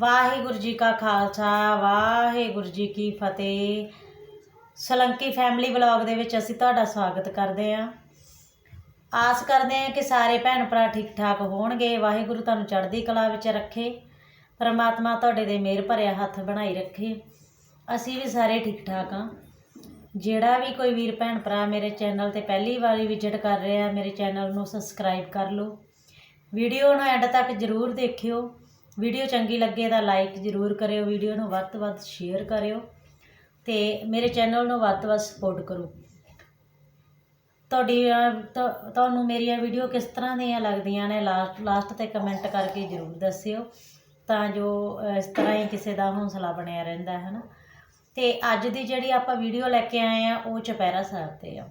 ਵਾਹਿਗੁਰੂ ਜੀ ਕਾ ਖਾਲਸਾ, ਵਾਹਿਗੁਰੂ ਜੀ ਕੀ ਫਤਿਹ। ਸਲੰਕੀ family vlog ਦੇ ਵਿੱਚ ਅਸੀਂ ਤੁਹਾਡਾ ਸਵਾਗਤ ਕਰਦੇ ਹਾਂ। ਆਸ ਕਰਦੇ ਹਾਂ ਕਿ ਸਾਰੇ ਭੈਣ ਭਰਾ ਠੀਕ ਠਾਕ ਹੋਣਗੇ, ਵਾਹਿਗੁਰੂ ਤੁਹਾਨੂੰ ਚੜ੍ਹਦੀ ਕਲਾ ਵਿੱਚ ਰੱਖੇ, ਪਰਮਾਤਮਾ ਤੁਹਾਡੇ ਦੇ ਮਿਹਰ ਭਰਿਆ ਹੱਥ ਬਣਾਈ ਰੱਖੇ। ਅਸੀਂ ਵੀ ਸਾਰੇ ਠੀਕ ਠਾਕ ਹਾਂ। ਜਿਹੜਾ ਵੀ ਕੋਈ ਵੀਰ ਭੈਣ ਭਰਾ ਮੇਰੇ ਚੈਨਲ ਤੇ ਪਹਿਲੀ ਵਾਰੀ ਵਿਜ਼ਿਟ ਕਰ ਰਿਹਾ, ਮੇਰੇ ਚੈਨਲ ਨੂੰ ਸਬਸਕ੍ਰਾਈਬ ਕਰ ਲਓ। ਵੀਡੀਓ ਨੂੰ ਐਂਡ ਤੱਕ ਜ਼ਰੂਰ ਦੇਖਿਓ। ਵੀਡੀਓ ਚੰਗੀ ਲੱਗੇ ਤਾਂ ਲਾਈਕ ਜ਼ਰੂਰ ਕਰਿਓ, ਵੀਡੀਓ ਨੂੰ ਵੱਧ ਤੋਂ ਵੱਧ ਸ਼ੇਅਰ ਕਰਿਓ ਤੇ ਮੇਰੇ ਚੈਨਲ ਨੂੰ ਵੱਧ ਤੋਂ ਵੱਧ ਸਪੋਰਟ ਕਰੋ। ਤੁਹਾਡੀ ਤੁਹਾਨੂੰ ਮੇਰੀਆਂ ਵੀਡੀਓ ਕਿਸ ਤਰ੍ਹਾਂ ਦੀਆਂ ਲੱਗਦੀਆਂ ਨੇ ਲਾਸਟ ਲਾਸਟ ਤੇ ਕਮੈਂਟ ਕਰਕੇ ਜ਼ਰੂਰ ਦੱਸਿਓ ਤਾਂ ਜੋ ਇਸ ਤਰ੍ਹਾਂ ਹੀ ਕਿਸੇ ਦਾ ਹੌਸਲਾ ਬਣਿਆ ਰਹਿੰਦਾ ਹੈ ਨਾ ਤੇ ਅੱਜ ਦੀ ਜਿਹੜੀ ਆਪਾਂ ਵੀਡੀਓ ਲੈ ਕੇ ਆਏ ਆ, ਉਹ ਚੁਪਹਿਰਾ ਸਾਹਿਬ ਤੇ ਆ।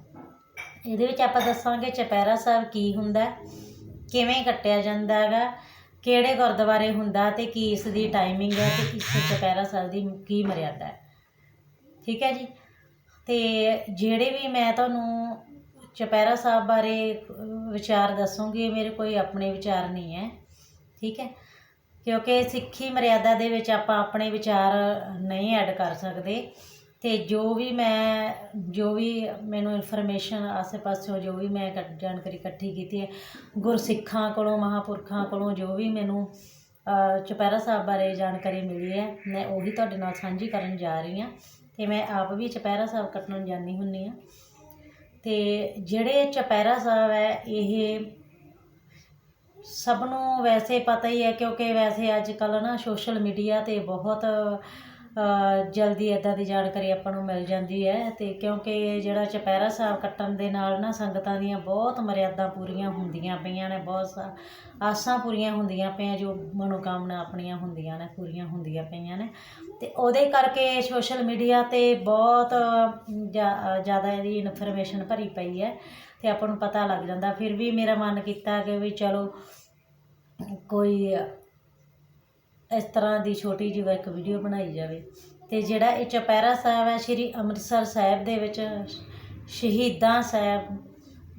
ਇਹਦੇ ਵਿੱਚ ਆਪਾਂ ਦੱਸਾਂਗੇ ਚੁਪਹਿਰਾ ਸਾਹਿਬ ਕੀ ਹੁੰਦਾ, ਕਿਵੇਂ ਕੱਟਿਆ ਜਾਂਦਾ ਹੈਗਾ ਕਿਹੜੇ ਗੁਰਦੁਆਰੇ ਹੁੰਦਾ ਤੇ ਕੀ ਇਸ ਦੀ ਟਾਈਮਿੰਗ ਹੈ ਤੇ ਇਸ ਚੁਪਹਿਰਾ ਸਾਹਿਬ ਦੀ ਕੀ ਮਰਿਆਦਾ ਹੈ। ਠੀਕ ਹੈ ਜੀ? ਤੇ ਜਿਹੜੇ ਵੀ ਮੈਂ ਤੁਹਾਨੂੰ ਚੁਪਹਿਰਾ ਸਾਹਿਬ ਬਾਰੇ ਵਿਚਾਰ ਦੱਸੂਗੀ ਮੇਰੇ ਕੋਈ ਆਪਣੇ ਵਿਚਾਰ ਨਹੀਂ ਹੈ। ਠੀਕ ਹੈ? ਕਿਉਂਕਿ ਸਿੱਖੀ ਮਰਿਆਦਾ ਦੇ ਵਿੱਚ ਆਪਾਂ ਆਪਣੇ ਵਿਚਾਰ ਨਹੀਂ ਐਡ ਕਰ ਸਕਦੇ। ਤੇ ਜੋ ਵੀ ਮੈਂ, ਜੋ ਵੀ ਮੈਨੂੰ ਇਨਫੋਰਮੇਸ਼ਨ ਆਸੇ-ਪਾਸਿਓਂ ਜੋ ਵੀ ਮੈਂ ਇਕੱਠ- ਜਾਣਕਾਰੀ ਇਕੱਠੀ ਕੀਤੀ ਹੈ, ਗੁਰਸਿੱਖਾਂ ਕੋਲੋਂ, ਮਹਾਪੁਰਖਾਂ ਕੋਲੋਂ ਜੋ ਵੀ ਮੈਨੂੰ ਚੁਪਹਿਰਾ ਸਾਹਿਬ ਬਾਰੇ ਜਾਣਕਾਰੀ ਮਿਲੀ ਹੈ, ਮੈਂ ਉਹੀ ਤੁਹਾਡੇ ਨਾਲ ਸਾਂਝੀ ਕਰਨ ਜਾ ਰਹੀ ਹਾਂ ਤੇ ਮੈਂ ਆਪ ਵੀ ਚੁਪਹਿਰਾ ਸਾਹਿਬ ਕੱਟਣ ਜਾਂਦੀ ਹੁੰਨੀ ਆ ਤੇ ਜਿਹੜੇ ਚੁਪਹਿਰਾ ਸਾਹਿਬ ਹੈ, ਇਹ ਸਭ ਨੂੰ ਵੈਸੇ ਪਤਾ ਹੀ ਹੈ ਕਿਉਂਕਿ ਵੈਸੇ ਅੱਜ ਕੱਲ੍ਹ ਨਾ ਸੋਸ਼ਲ ਮੀਡੀਆ ਤੇ ਬਹੁਤ ਜਲਦੀ ਇੱਦਾਂ ਦੀ ਜਾਣਕਾਰੀ ਆਪਾਂ ਨੂੰ ਮਿਲ ਜਾਂਦੀ ਹੈ ਅਤੇ ਕਿਉਂਕਿ ਜਿਹੜਾ ਚੁਪਹਿਰਾ ਸਾਹਿਬ ਕੱਟਣ ਦੇ ਨਾਲ ਨਾ ਸੰਗਤਾਂ ਦੀਆਂ ਬਹੁਤ ਮਰਿਆਦਾ ਪੂਰੀਆਂ ਹੁੰਦੀਆਂ ਪਈਆਂ ਨੇ, ਬਹੁਤ ਸਾ- ਆਸਾਂ ਪੂਰੀਆਂ ਹੁੰਦੀਆਂ ਪਈਆਂ, ਜੋ ਮਨੋਕਾਮਨਾ ਆਪਣੀਆਂ ਹੁੰਦੀਆਂ ਨੇ, ਪੂਰੀਆਂ ਹੁੰਦੀਆਂ ਪਈਆਂ ਨੇ। ਅਤੇ ਉਹਦੇ ਕਰਕੇ ਸੋਸ਼ਲ ਮੀਡੀਆ ਤੇ ਬਹੁਤ ਜ਼ਿਆਦਾ ਇਹਦੀ ਇਨਫੋਰਮੇਸ਼ਨ ਭਰੀ ਪਈ ਹੈ ਅਤੇ ਆਪਾਂ ਨੂੰ ਪਤਾ ਲੱਗ ਜਾਂਦਾ। ਫਿਰ ਵੀ ਮੇਰਾ ਮਨ ਕੀਤਾ ਕਿ ਵੀ ਚਲੋ ਕੋਈ ਇਸ ਤਰ੍ਹਾਂ ਦੀ ਛੋਟੀ ਜਿਹੀ ਇੱਕ ਵੀਡੀਓ ਬਣਾਈ ਜਾਵੇ। ਤੇ ਜਿਹੜਾ ਇਹ ਚੁਪਹਿਰਾ ਸਾਹਿਬ ਹੈ, ਸ਼੍ਰੀ ਅੰਮ੍ਰਿਤਸਰ ਸਾਹਿਬ ਦੇ ਵਿੱਚ, ਸ਼ਹੀਦਾਂ ਸਾਹਿਬ,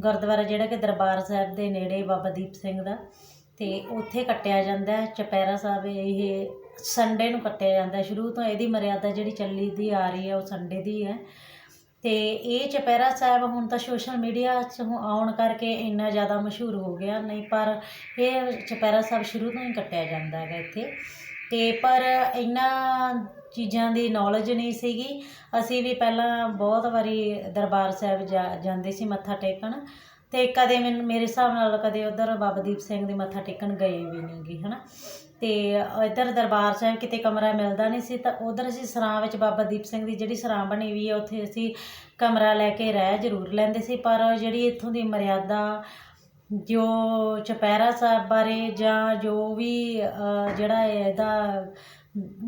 ਗੁਰਦੁਆਰਾ ਜਿਹੜਾ ਕਿ ਦਰਬਾਰ ਸਾਹਿਬ ਦੇ ਨੇੜੇ ਬਾਬਾ ਦੀਪ ਸਿੰਘ ਦਾ, ਤੇ ਉੱਥੇ ਕੱਟਿਆ ਜਾਂਦਾ ਹੈ, ਚੁਪਹਿਰਾ ਸਾਹਿਬ ਇਹ ਸੰਡੇ ਨੂੰ ਕੱਟਿਆ ਜਾਂਦਾ ਸ਼ੁਰੂ ਤੋਂ ਇਹਦੀ ਮਰਿਆਦਾ ਜਿਹੜੀ ਚੱਲੀ ਦੀ ਆ ਰਹੀ ਹੈ, ਉਹ ਸੰਡੇ ਦੀ ਹੈ। ਤੇ ਇਹ ਚੁਪਹਿਰਾ ਸਾਹਿਬ ਹੁਣ ਤਾਂ ਸੋਸ਼ਲ ਮੀਡੀਆ 'ਚ ਹੁ- ਆਉਣ ਕਰਕੇ ਇੰਨਾ ਜ਼ਿਆਦਾ ਮਸ਼ਹੂਰ ਹੋ ਗਿਆ, ਨਹੀਂ ਪਰ ਇਹ ਚੁਪਹਿਰਾ ਸਾਹਿਬ ਸ਼ੁਰੂ ਤੋਂ ਹੀ ਕੱਟਿਆ ਜਾਂਦਾ ਹੈਗਾ ਇੱਥੇ। ਅਤੇ ਪਰ ਇਹਨਾਂ ਚੀਜ਼ਾਂ ਦੀ ਨੌਲੇਜ ਨਹੀਂ ਸੀਗੀ। ਅਸੀਂ ਵੀ ਪਹਿਲਾਂ ਬਹੁਤ ਵਾਰੀ ਦਰਬਾਰ ਸਾਹਿਬ ਜਾ, ਜਾਂਦੇ ਸੀ ਮੱਥਾ ਟੇਕਣ। ਤੇ ਕਦੇ ਮੈਨੂੰ, ਮੇਰੇ ਹਿਸਾਬ ਨਾਲ ਕਦੇ ਉਧਰ ਬਾਬਾ ਦੀਪ ਸਿੰਘ ਦੇ ਮੱਥਾ ਟੇਕਣ ਗਏ ਵੀ ਨਹੀਂ ਗੇ, ਹਨਾ। ਤੇ ਇੱਧਰ ਦਰਬਾਰ ਸਾਹਿਬ ਕਿਤੇ ਕਮਰਾ ਮਿਲਦਾ ਨਹੀਂ ਸੀ, ਤਾਂ ਉਧਰ ਅਸੀਂ ਸਰਾਂ ਵਿੱਚ ਬਾਬਾ ਦੀਪ ਸਿੰਘ ਦੀ ਜਿਹੜੀ ਸਰਾਂ ਬਣੀ ਹੋਈ ਹੈ ਉੱਥੇ ਅਸੀਂ ਕਮਰਾ ਲੈ ਕੇ ਰਹਿ ਜ਼ਰੂਰ ਲੈਂਦੇ ਸੀ। ਪਰ ਜਿਹੜੀ ਇੱਥੋਂ ਦੀ ਮਰਿਆਦਾ, ਜੋ ਚੁਪਹਿਰਾ ਸਾਹਿਬ ਬਾਰੇ ਜਾਂ ਜੋ ਵੀ ਜਿਹੜਾ ਇਹਦਾ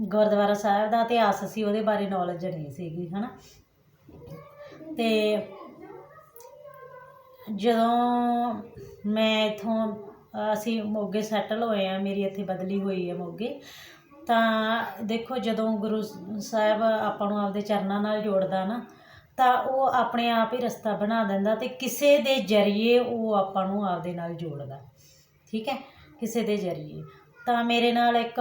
ਗੁਰਦੁਆਰਾ ਸਾਹਿਬ ਦਾ ਇਤਿਹਾਸ ਸੀ, ਉਹਦੇ ਬਾਰੇ ਨੌਲੇਜ ਨਹੀਂ ਸੀਗੀ, ਹਨਾ। ਤੇ ਜਦੋਂ ਮੈਂ ਇੱਥੋਂ, ਅਸੀਂ ਮੋਗੇ ਸੈਟਲ ਹੋਏ ਹਾਂ, ਮੇਰੀ ਇੱਥੇ ਬਦਲੀ ਹੋਈ ਹੈ ਮੋਗੇ, ਤਾਂ ਦੇਖੋ ਜਦੋਂ ਗੁਰੂ ਸਾਹਿਬ ਆਪਾਂ ਨੂੰ ਆਪਦੇ ਚਰਨਾਂ ਨਾਲ ਜੋੜਦਾ ਨਾ, ਤਾਂ ਉਹ ਆਪਣੇ ਆਪ ਹੀ ਰਸਤਾ ਬਣਾ ਦਿੰਦਾ ਤੇ ਕਿਸੇ ਦੇ ਜ਼ਰੀਏ ਉਹ ਆਪਾਂ ਨੂੰ ਆਪਦੇ ਨਾਲ ਜੋੜਦਾ। ਠੀਕ ਹੈ? ਕਿਸੇ ਦੇ ਜ਼ਰੀਏ। ਤਾਂ ਮੇਰੇ ਨਾਲ ਇੱਕ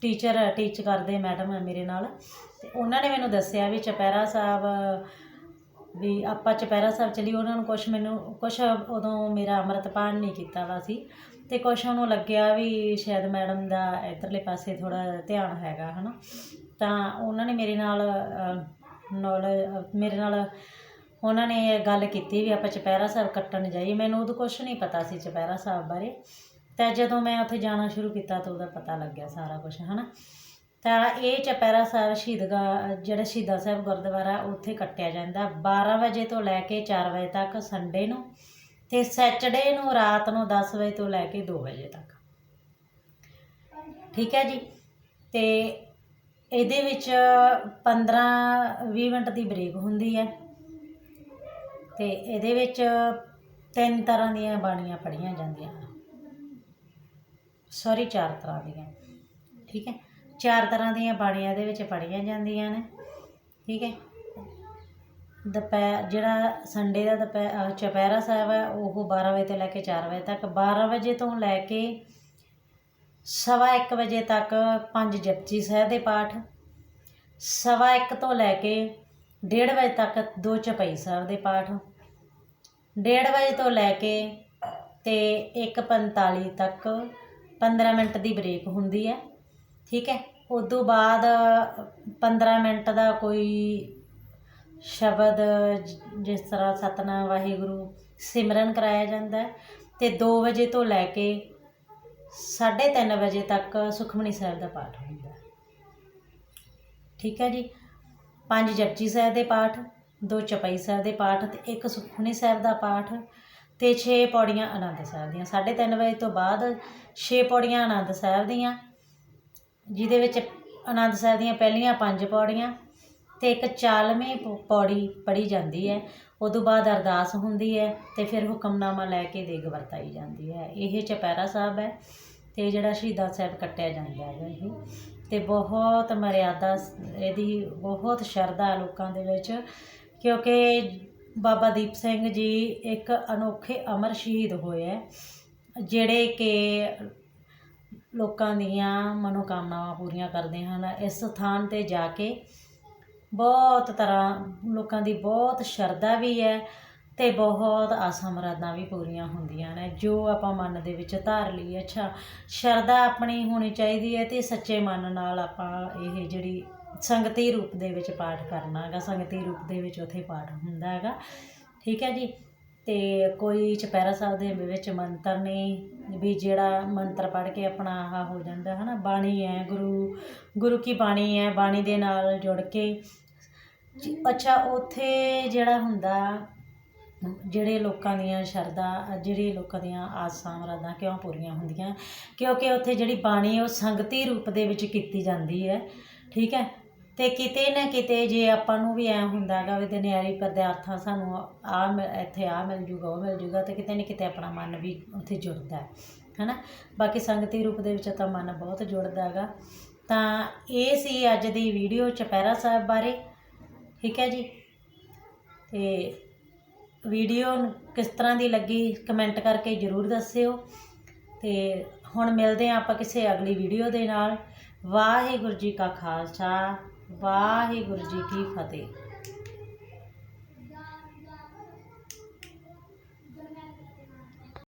ਟੀਚਰ ਟੀਚ ਕਰਦੇ ਮੈਡਮ ਹੈ ਮੇਰੇ ਨਾਲ, ਤੇ ਉਹਨਾਂ ਨੇ ਮੈਨੂੰ ਦੱਸਿਆ ਵੀ ਚੁਪਹਿਰਾ ਸਾਹਿਬ ਵੀ ਆਪਾਂ ਚੁਪਹਿਰਾ ਸਾਹਿਬ ਚਲੀ, ਉਹਨਾਂ ਨੂੰ ਕੁਛ ਮੈਨੂੰ, ਕੁਛ ਉਦੋਂ ਮੇਰਾ ਅੰਮ੍ਰਿਤਪਾਨ ਨਹੀਂ ਕੀਤਾ ਵਾ ਸੀ ਤੇ ਕੁਛ ਉਹਨੂੰ ਲੱਗਿਆ ਵੀ ਸ਼ਾਇਦ ਮੈਡਮ ਦਾ ਇਧਰਲੇ ਪਾਸੇ ਥੋੜਾ ਧਿਆਨ ਹੈਗਾ, ਹਨਾ। ਤਾਂ ਉਹਨਾਂ ਨੇ ਮੇਰੇ ਨਾਲ ਨੌਲੇਜ ਮੇਰੇ ਨਾਲ ਉਹਨਾਂ ਨੇ ਇਹ ਗੱਲ ਕੀਤੀ ਵੀ ਆਪਾਂ ਚੁਪਹਿਰਾ ਸਾਹਿਬ ਕੱਟਣ ਜਾਈਏ। ਮੈਨੂੰ ਉਦੋਂ ਕੁਛ ਨਹੀਂ ਪਤਾ ਸੀ ਚੁਪਹਿਰਾ ਸਾਹਿਬ ਬਾਰੇ। ਤਾਂ ਜਦੋਂ ਮੈਂ ਉੱਥੇ ਜਾਣਾ ਸ਼ੁਰੂ ਕੀਤਾ ਤਾਂ ਉਹਦਾ ਪਤਾ ਲੱਗਿਆ ਸਾਰਾ ਕੁਝ ਹਨਾ। ਤਾਂ ਇਹ ਚੁਪਹਿਰਾ ਸਾਹਿਬ ਸ਼ਹੀਦਗਾ, ਜਿਹੜਾ ਸ਼ਹੀਦਾਂ ਸਾਹਿਬ ਗੁਰਦੁਆਰਾ ਉੱਥੇ ਕੱਟਿਆ ਜਾਂਦਾ 12 ਵਜੇ ਤੋਂ ਲੈ ਕੇ 4 ਵਜੇ ਤੱਕ ਸੰਡੇ ਨੂੰ ਤੇ ਸੈਟਰਡੇ ਨੂੰ ਰਾਤ ਨੂੰ 10 ਵਜੇ ਤੋਂ ਲੈ ਕੇ 2 ਵਜੇ ਤੱਕ। ਠੀਕ ਹੈ ਜੀ? ਤੇ ਇਹਦੇ ਵਿੱਚ 15 20 ਮਿੰਟ ਦੀ ਬ੍ਰੇਕ ਹੁੰਦੀ ਹੈ ਤੇ ਇਹਦੇ ਵਿੱਚ ਤਿੰਨ ਤਰ੍ਹਾਂ ਦੀਆਂ ਬਾਣੀਆਂ ਪੜ੍ਹੀਆਂ ਜਾਂਦੀਆਂ ਹਨ। ਸੌਰੀ ਚਾਰ ਤਰ੍ਹਾਂ ਦੀਆਂ। ਠੀਕ ਹੈ? ਚਾਰ ਤਰ੍ਹਾਂ ਦੀਆਂ ਬਾਣੀਆਂ ਦੇ ਵਿੱਚ ਪੜ੍ਹੀਆਂ ਜਾਂਦੀਆਂ ਨੇ, ਠੀਕ ਹੈ। ਦੁਪਹਿਰ, ਜਿਹੜਾ ਸੰਡੇ ਦਾ ਦੁਪਹਿਰ ਚੁਪਹਿਰਾ ਸਾਹਿਬ ਹੈ, ਉਹ 12 ਵਜੇ ਤੋਂ ਲੈ ਕੇ 4 ਵਜੇ ਤੱਕ 12 ਵਜੇ ਤੋਂ ਲੈ ਕੇ ਸਵਾ ਇੱਕ ਵਜੇ ਤੱਕ ਪੰਜ ਜਪਜੀ ਸਾਹਿਬ ਦੇ ਪਾਠ, ਸਵਾ ਇੱਕ ਤੋਂ ਲੈ ਕੇ ਡੇਢ ਵਜੇ ਤੱਕ ਦੋ ਚਪਈ ਸਾਹਿਬ ਦੇ ਪਾਠ, ਡੇਢ ਵਜੇ ਤੋਂ ਲੈ ਕੇ ਤੇ 1:45 ਤੱਕ 15 ਮਿੰਟ ਦੀ ਬ੍ਰੇਕ ਹੁੰਦੀ ਹੈ, ਠੀਕ ਹੈ। ਉਸ ਤੋਂ ਬਾਅਦ 15 ਮਿੰਟ ਦਾ ਕੋਈ ਸ਼ਬਦ ਜਿਸ ਤਰ੍ਹਾਂ ਸਤਨਾਮ ਵਾਹਿਗੁਰੂ ਸਿਮਰਨ ਕਰਾਇਆ ਜਾਂਦਾ ਹੈ ਤੇ 2 ਵਜੇ ਤੋਂ ਲੈ ਕੇ 3:30 ਵਜੇ ਤੱਕ ਸੁਖਮਨੀ ਸਾਹਿਬ ਦਾ ਪਾਠ ਹੁੰਦਾ ਠੀਕ ਹੈ ਜੀ? ਪੰਜ ਜਪਜੀ ਸਾਹਿਬ ਦੇ ਪਾਠ, ਦੋ ਚਪਾਈ ਸਾਹਿਬ ਦੇ ਪਾਠ ਤੇ ਇੱਕ ਸੁਖਮਨੀ ਸਾਹਿਬ ਦਾ ਪਾਠ ਤੇ 6 ਪੌੜੀਆਂ ਆਨੰਦ ਸਾਹਿਬ ਦੀਆਂ। 3:30 ਵਜੇ ਤੋਂ ਬਾਅਦ 6 ਪੌੜੀਆਂ ਆਨੰਦ ਸਾਹਿਬ ਦੀਆਂ ਜਿਹਦੇ ਵਿੱਚ ਆਨੰਦ ਸਾਹਿਬ ਦੀਆਂ ਪਹਿਲੀਆਂ ਪੰਜ ਪੌੜੀਆਂ ਤੇ ਇੱਕ 40ਵੀਂ ਪੌੜੀ ਪੜੀ ਜਾਂਦੀ ਹੈ। ਉਦੋਂ ਬਾਅਦ ਅਰਦਾਸ ਹੁੰਦੀ ਹੈ ਤੇ ਫਿਰ ਹੁਕਮਨਾਮਾ ਲੈ ਕੇ ਦੇਗ ਵਰਤਾਈ ਜਾਂਦੀ ਹੈ। ਇਹ ਚਪੈਰਾ ਸਾਹਿਬ ਹੈ ਤੇ ਜਿਹੜਾ ਸ਼ਹੀਦਾਂ ਸਾਹਿਬ ਕੱਟਿਆ ਜਾਂਦਾ ਹੈ ਇਹ। ਤੇ ਬਹੁਤ ਮਰਿਆਦਾ ਇਹਦੀ ਬਹੁਤ ਸ਼ਰਧਾ ਲੋਕਾਂ ਦੇ ਵਿੱਚ, ਕਿਉਂਕਿ ਬਾਬਾ ਦੀਪ ਸਿੰਘ ਜੀ ਇੱਕ ਅਨੋਖੇ ਅਮਰ ਸ਼ਹੀਦ ਹੋਏ ਹੈ, ਜਿਹੜੇ ਕਿ ਲੋਕਾਂ ਦੀਆਂ ਮਨੋਕਾਮਨਾਵਾਂ ਪੂਰੀਆਂ ਕਰਦੇ ਹਨ। ਇਸ ਸਥਾਨ ਤੇ ਜਾ ਕੇ ਬਹੁਤ ਤਰ੍ਹਾਂ, ਲੋਕਾਂ ਦੀ ਬਹੁਤ ਸ਼ਰਧਾ ਵੀ ਹੈ ਅਤੇ ਬਹੁਤ ਆਸਾਂ ਮੁਰਾਦਾਂ ਵੀ ਪੂਰੀਆਂ ਹੁੰਦੀਆਂ ਨੇ, ਜੋ ਆਪਾਂ ਮਨ ਦੇ ਵਿੱਚ ਧਾਰ ਲਈ ਅੱਛਾ, ਸ਼ਰਧਾ ਆਪਣੀ ਹੋਣੀ ਚਾਹੀਦੀ ਹੈ ਅਤੇ ਸੱਚੇ ਮਨ ਨਾਲ ਆਪਾਂ ਇਹ ਜਿਹੜੀ ਸੰਗਤੀ ਰੂਪ ਦੇ ਵਿੱਚ ਪਾਠ ਕਰਨਾ ਹੈਗਾ, ਸੰਗਤੀ ਰੂਪ ਦੇ ਵਿੱਚ ਉੱਥੇ ਪਾਠ ਹੁੰਦਾ ਹੈਗਾ। ਠੀਕ ਹੈ ਜੀ? ਅਤੇ ਕੋਈ ਚੁਪਹਿਰਾ ਸਾਹਿਬ ਦੇ ਵਿੱਚ ਮੰਤਰ ਨਹੀਂ ਵੀ ਜਿਹੜਾ ਮੰਤਰ ਪੜ੍ਹ ਕੇ ਆਪਣਾ ਆਹ ਹੋ ਜਾਂਦਾ ਹੈ ਨਾ ਬਾਣੀ ਹੈ, ਗੁਰੂ ਗੁਰੂ ਕੀ ਬਾਣੀ ਹੈ, ਬਾਣੀ ਦੇ ਨਾਲ ਜੁੜ ਕੇ। ਅੱਛਾ, ਉੱਥੇ ਜਿਹੜਾ ਹੁੰਦਾ, ਜਿਹੜੇ ਲੋਕਾਂ ਦੀਆਂ ਸ਼ਰਧਾ, ਜਿਹੜੇ ਲੋਕਾਂ ਦੀਆਂ ਆਸਾਂ, ਮੁਰਾਦਾਂ ਕਿਉਂ ਪੂਰੀਆਂ ਹੁੰਦੀਆਂ? ਕਿਉਂਕਿ ਉੱਥੇ ਜਿਹੜੀ ਬਾਣੀ ਉਹ ਸੰਗਤੀ ਰੂਪ ਦੇ ਵਿੱਚ ਕੀਤੀ ਜਾਂਦੀ ਹੈ, ਠੀਕ ਹੈ? ਤੇ ਕਿਤੇ ਨਾ ਕਿਤੇ ਜੇ ਆਪਾਂ ਨੂੰ ਵੀ ਐ ਹੁੰਦਾ ਹੈਗਾ ਵੀ ਦੁਨਿਆਰੀ ਪਦਾਰਥਾਂ ਸਾਨੂੰ ਆ ਇੱਥੇ ਆ ਮਿਲ ਜੂਗਾ, ਉਹ ਮਿਲ ਜੂਗਾ, ਤੇ ਕਿਤੇ ਨਾ ਕਿਤੇ ਆਪਣਾ ਮਨ ਵੀ ਉੱਥੇ ਜੁੜਦਾ ਹੈ, ਹੈਨਾ? ਬਾਕੀ ਸੰਗਤੀ ਰੂਪ ਦੇ ਵਿੱਚ ਤਾਂ ਮਨ ਬਹੁਤ ਜੁੜਦਾ ਹੈਗਾ। ਤਾਂ ਇਹ ਸੀ ਅੱਜ ਦੀ ਵੀਡੀਓ ਚੁਪਹਿਰਾ ਸਾਹਿਬ ਬਾਰੇ, ਠੀਕ ਹੈ ਜੀ? ਤੇ ਵੀਡੀਓ ਕਿਸ ਤਰ੍ਹਾਂ ਦੀ ਲੱਗੀ ਕਮੈਂਟ ਕਰਕੇ ਜ਼ਰੂਰ ਦੱਸਿਓ। ਤੇ ਹੁਣ ਮਿਲਦੇ ਹਾਂ ਆਪਾਂ ਕਿਸੇ ਅਗਲੀ ਵੀਡੀਓ ਦੇ ਨਾਲ। ਵਾਹਿਗੁਰੂ ਜੀ ਕਾ ਖਾਲਸਾ। ਵਾਹਿਗੁਰੂ ਜੀ ਕੀ ਫਤਿਹ।